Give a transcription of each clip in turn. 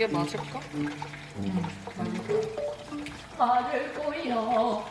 이게 맞을까? 말을 꼬여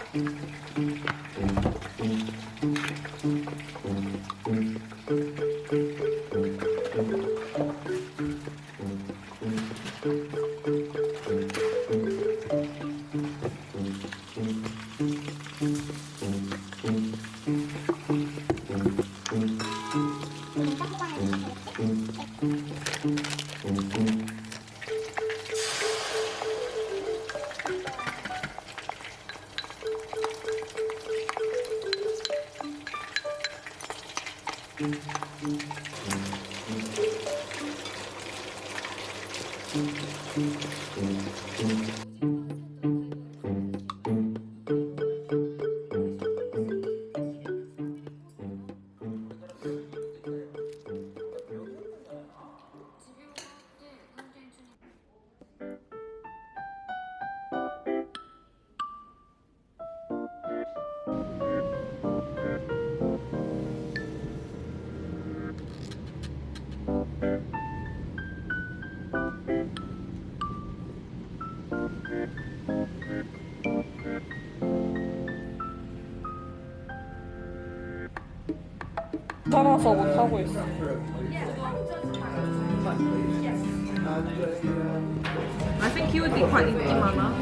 살아서 못 하고 있어. 키우지 관 있지 많아.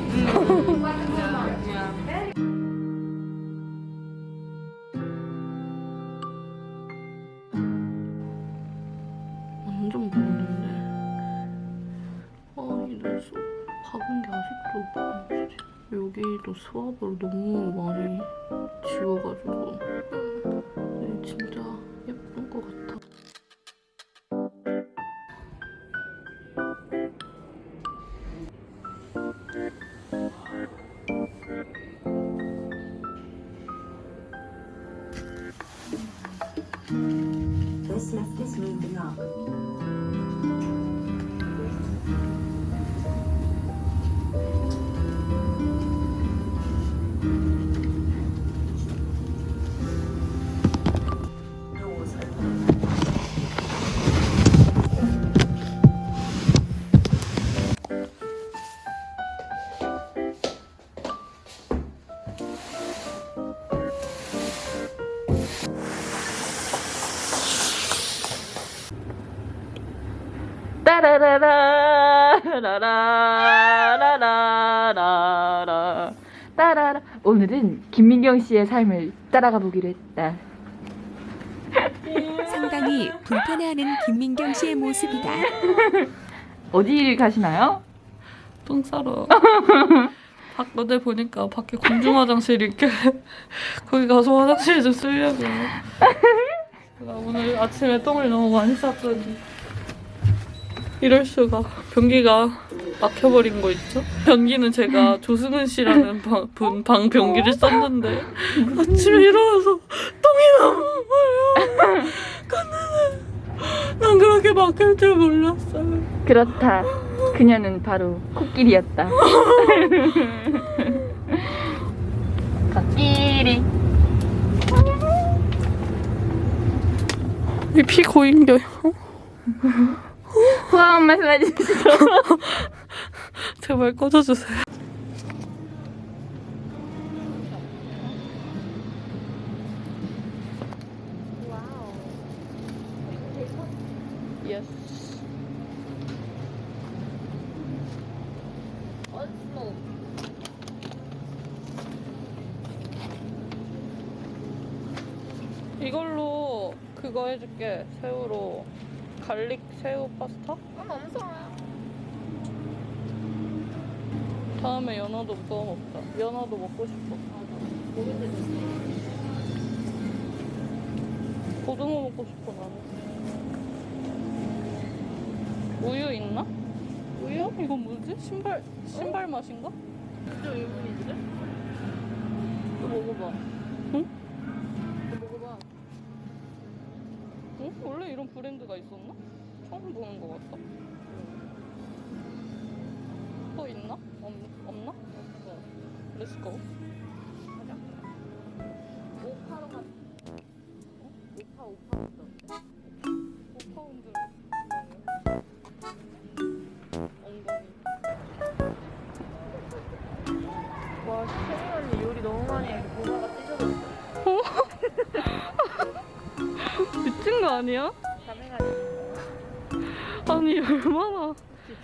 완전 먹었는데 아니 내 수, 박은 게 아직도 없지. 여기도 수압을 너무 많이 지워가지고 네, 진짜 따라라라 라라라라라라 따라라 오늘은 김민경 씨의 삶을 따라가 보기로 했다. 상당히 불편해하는 김민경 씨의 모습이다. 어디를 가시나요? 똥 싸러. 밖 어제 보니까 밖에 공중 화장실 있게 거기 가서 화장실 좀 쓰려고. 제가 오늘 아침에 똥을 너무 많이 쌌더니 이럴 수가 변기가 막혀버린 거 있죠? 변기는 제가 조승은 씨라는 방, 분, 방 변기를 썼는데 아침에 일어나서 똥이 나온 거예요. 갔는데 난 그렇게 막힐 줄 몰랐어요. 그렇다. 그녀는 바로 코끼리였다. 코끼리. 이 피 고인겨요. 후아 한 말씀 해 주시죠. 제발 꺼져주세요. Yes. 이걸로 그거 해줄게. 새우로 갈릭 새우 파스타? 다음에 연어도 구워 먹자. 연어도 먹고 싶어. 고등어 먹고 싶어 나는. 우유 있나? 우유? 이건 뭐지? 신발 신발 맛인가? 진짜 일본인데? 또 먹어봐. 응? 또 먹어봐. 응? 원래 이런 브랜드가 있었나? 처음 보는 것 같다. 또 있나? 없, 없나? 없어. 렛츠고. 가자. 오파로 가. 어? 오파 오파운드 어때? 오파운드. 엉덩이. 와, 채민 언니 요리 너무 많이 해. 고마가 찢어졌어. 미친 거 아니야? 얼마나?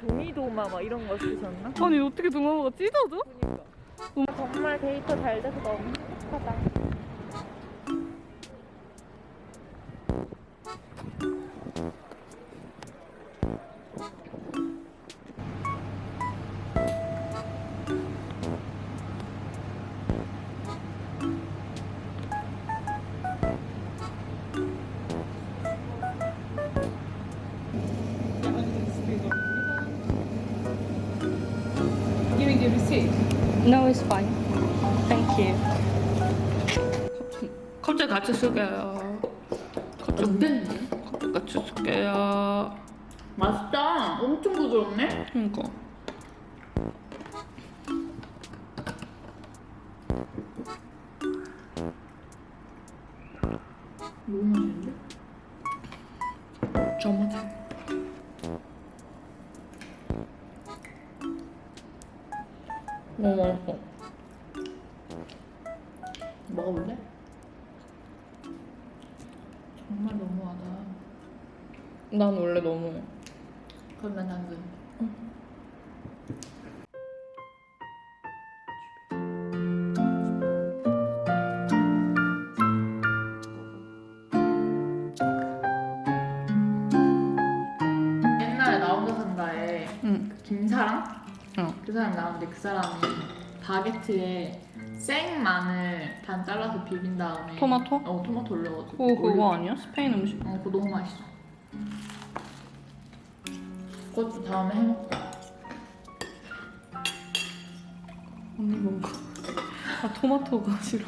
종이도마 막 이런 거 쓰셨나? 아니 어떻게 동아모가 찢어져? 정말 데이터 잘 돼서 너무 행복하다. No, it's fine. Thank you. 갑자기 같이 쓸게요. 안 됐네. 갑자기 같이 쓸게요. 맛있다. 엄청 부드럽네. 그러니까. 너무 맛있는데? 정말 잘. 너무 맛있어. 먹어볼래? 정말 너무하다. 난 원래 너무 그럼 난 당근. 옛 그 사람 나오는데 그 사람이 바게트에 생 마늘 반 잘라서 비빈 다음에 토마토? 어 토마토 올려가지고 그거 그거 아니야? 스페인 음식. 어 그거 너무 맛있어 그것도 다음에 해먹자 언니 먹어. 아 토마토가 싫어.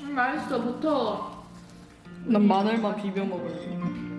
음 맛있어 부터 난 마늘만 비벼 먹을래.